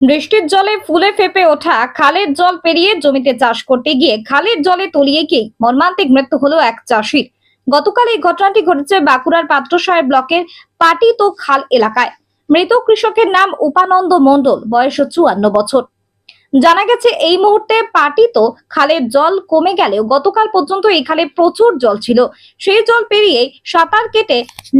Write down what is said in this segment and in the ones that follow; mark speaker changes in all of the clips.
Speaker 1: বৃষ্টির জলে ফুলে ফেপে ওঠা খালের জল পেরিয়ে জমিতে চাষ করতে গিয়ে খালের জলে তলিয়ে গিয়ে মর্মান্তিক মৃত্যু হলো এক চাষির। গতকাল এই ঘটনাটি ঘটেছে বাঁকুড়ার পাত্রসায় ব্লকের পাটি তো খাল এলাকায়। মৃত কৃষকের নাম উপানন্দ মন্ডল বয়স চুয়ান্ন বছর। জানা গেছে এই মুহূর্তে পাটিত খালের জল কমে গেলেও গতকাল পর্যন্ত এই খালে প্রচুর জল ছিল। সেই জল পেরিয়ে সাঁতার কেটে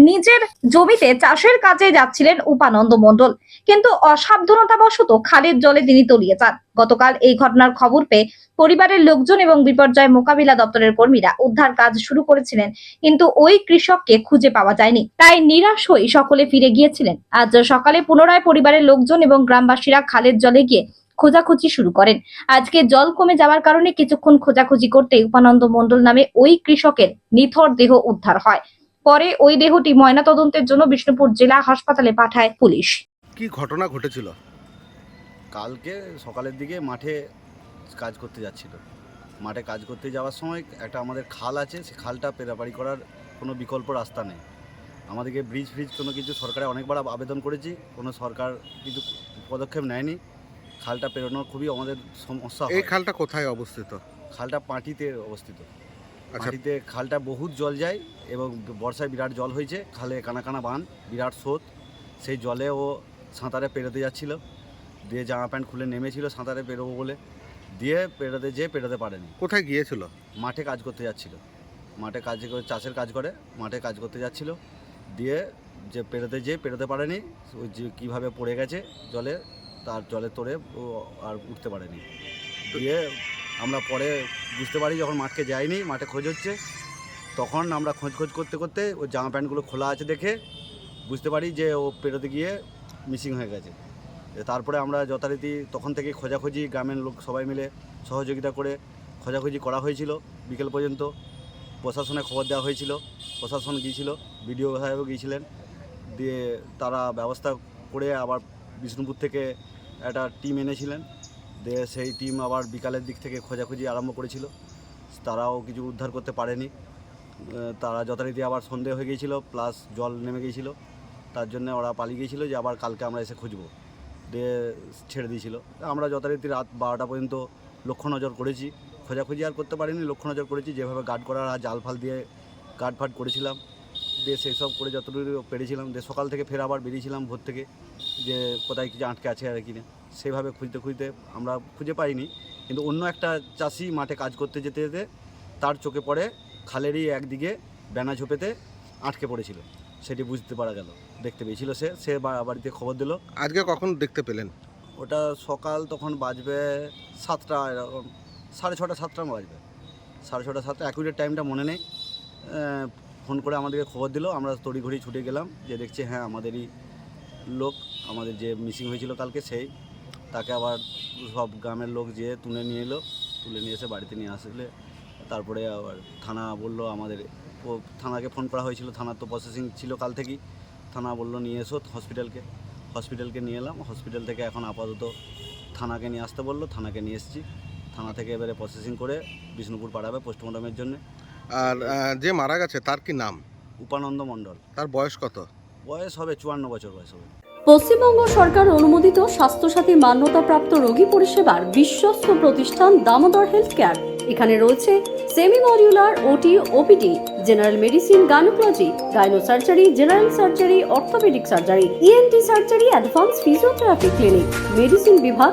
Speaker 1: নিজের জমিতে চাষের কাজে যাচ্ছিলেন উপানন্দ মণ্ডল। কিন্তু অসাবধানতাবশত খালের জলে তিনি তলিয়ে যান। গতকাল এই ঘটনার খবর পেয়ে পরিবারের লোকজন এবং বিপর্যয় মোকাবিলা দপ্তরের কর্মীরা উদ্ধার কাজ শুরু করেছিলেন, কিন্তু ওই কৃষককে খুঁজে পাওয়া যায়নি। তাই নিরাশ হয়ে সকলে ফিরে গিয়েছিলেন। আজ সকালে পুনরায় পরিবারের লোকজন এবং গ্রামবাসীরা খালের জলে গিয়ে খোঁজাখুঁজি শুরু করেন। আজকে জল কমে যাওয়ার কারণে কিছুক্ষণ খোঁজাখুঁজি করতে উপানন্দ মণ্ডল নামে ওই কৃষকের নিথর দেহ উদ্ধার হয়। পরে ওই দেহটি ময়নাতদন্তের জন্য বিষ্ণুপুর জেলা হাসপাতালে পাঠায় পুলিশ।
Speaker 2: কি ঘটনা ঘটেছিল?
Speaker 3: কালকে সকালের দিকে মাঠে কাজ করতে যাচ্ছিল। মাঠে কাজ করতে যাওয়ার সময় একটা আমাদের খাল আছে, সে খালটা পেরাপাড়ি করার কোনো বিকল্প রাস্তা নেই। আমাদেরকে ব্রিজ ফ্রিজ কোনো কিছু সরকারে অনেকবার আবেদন করেছি, কোনো সরকার কিছু পদক্ষেপ নেয়নি। খালটা পেরোনোর খুবই আমাদের সমস্যা
Speaker 2: এই। খালটা কোথায় অবস্থিত?
Speaker 3: খালটা পাটিতে অবস্থিত।
Speaker 2: আচ্ছা।
Speaker 3: পাটিতে খালটা বহুত জল যায় এবং বর্ষায় বিরাট জল হয়েছে। খালে কানা কানা বান বিরাট স্রোত। সেই জলে ও সাঁতারে পেরোতে যাচ্ছিল। দিয়ে জামা প্যান্ট খুলে নেমেছিল সাঁতারে পেরোবো বলে। দিয়ে পেরোতে যেয়ে পেরোতে পারেনি।
Speaker 2: কোথায় গিয়েছিল?
Speaker 3: মাঠে কাজ করতে যাচ্ছিল। মাঠে কাজ করে চাষের কাজ করে মাঠে কাজ করতে যাচ্ছিল। দিয়ে যে পেরোতে যেয়ে পেরোতে পারেনি ওই যে কীভাবে পড়ে গেছে জলে তার জলে তোড়ে ও আর উঠতে পারেনি। দিয়ে আমরা পরে বুঝতে পারি যখন মাঠকে যাইনি, মাঠে খোঁজ হচ্ছে, তখন আমরা খোঁজ খোঁজ করতে করতে ওই জামা প্যান্টগুলো খোলা আছে দেখে বুঝতে পারি যে ও পেরোতে গিয়ে মিসিং হয়ে গেছে। তারপরে আমরা যথারীতি তখন থেকে খোঁজাখুঁজি, গ্রামের লোক সবাই মিলে সহযোগিতা করে খোঁজাখুঁজি করা হয়েছিল বিকেল পর্যন্ত। প্রশাসনে খবর দেওয়া হয়েছিল, প্রশাসন গিয়েছিল, বিডিও সাহেবও গিয়েছিলেন। দিয়ে তারা ব্যবস্থা করে আবার বিষ্ণুপুর থেকে একটা টিম এনেছিলেন। দিয়ে সেই টিম আবার বিকালের দিক থেকে খোঁজাখুঁজি আরম্ভ করেছিল। তারাও কিছু উদ্ধার করতে পারেনি। তারা যথারীতি আবার সন্ধে হয়ে গিয়েছিল প্লাস জল নেমে গিয়েছিল। তার জন্য ওরা পালিয়ে গিয়েছিল যে আবার কালকে আমরা এসে খুঁজবো। দিয়ে ছেড়ে দিয়েছিল। আমরা যথারীতি রাত বারোটা পর্যন্ত লক্ষ্য নজর করেছি। খোঁজাখুঁজি আর করতে পারিনি। লক্ষ্য নজর করেছি। যেভাবে গার্ড করার আর জাল ফাল দিয়ে গার্ড ফাট করেছিলাম। দিয়ে সেই সব করে যতটুকু পেরেছিলাম দিয়ে সকাল থেকে ফের আবার বেরিয়েছিলাম ভোর থেকে যে কোথায় কিছু আটকে আছে আর কি না। সেভাবে খুঁজতে খুঁজতে আমরা খুঁজে পাইনি কিন্তু অন্য একটা চাষি মাঠে কাজ করতে যেতে যেতে তার চোখে পড়ে খালেরই একদিকে ব্যানা ঝোপেতে আটকে পড়েছিল। সেটি বুঝতে পারা গেল দেখতে পেয়েছিল সে সে বাড়িতে খবর দিল।
Speaker 2: আজকে কখন দেখতে পেলেন?
Speaker 3: ওটা সকাল তখন বাজবে সাতটা এরকম সাড়ে ছটা সাতটা বাজবে। সাড়ে ছটা সাতটা অ্যাকুরেট টাইমটা মনে নেই। ফোন করে আমাদেরকে খবর দিল, আমরা তড়িঘড়ি ছুটে গেলাম, যে দেখছি হ্যাঁ আমাদেরই লোক, আমাদের যে মিসিং হয়েছিল কালকে সেই, তাকে আবার সব গ্রামের লোক যেয়ে তুলে নিয়ে এলো, তুলে নিয়ে এসে বাড়িতে নিয়ে আসলে, তারপরে আবার থানা বলল আমাদের থানাকে ফোন করা হয়েছিল, থানার তো প্রসেসিং ছিল কাল থেকেই, থানা বলল নিয়ে এসো হসপিটালকে হসপিটালকে নিয়ে এলাম হসপিটাল থেকে এখন আপাতত থানাকে নিয়ে আসতে বলল, থানাকে নিয়ে এসেছি, থানা থেকে এবারে প্রসেসিং করে বিষ্ণুপুর পাঠাবে পোস্টমর্টমের জন্য।
Speaker 2: আর যে মারা গেছে তার কি নাম?
Speaker 3: উপানন্দ মণ্ডল।
Speaker 2: তার বয়স কত?
Speaker 3: বয়স হবে চুয়ান্ন বছর বয়স হবে।
Speaker 4: পশ্চিমবঙ্গ সরকার অনুমোদিত স্বাস্থ্যসাথী মান্যতাপ্রাপ্ত রোগী পরিষেবার বিশ্বস্ত প্রতিষ্ঠান দামোদর হেলথ কেয়ার এখানে রয়েছে semi modular OT OPD general medicine gynaecology gynae surgery general surgery orthopaedic surgery ENT surgery advance physiotherapy clinic medicine বিভাগ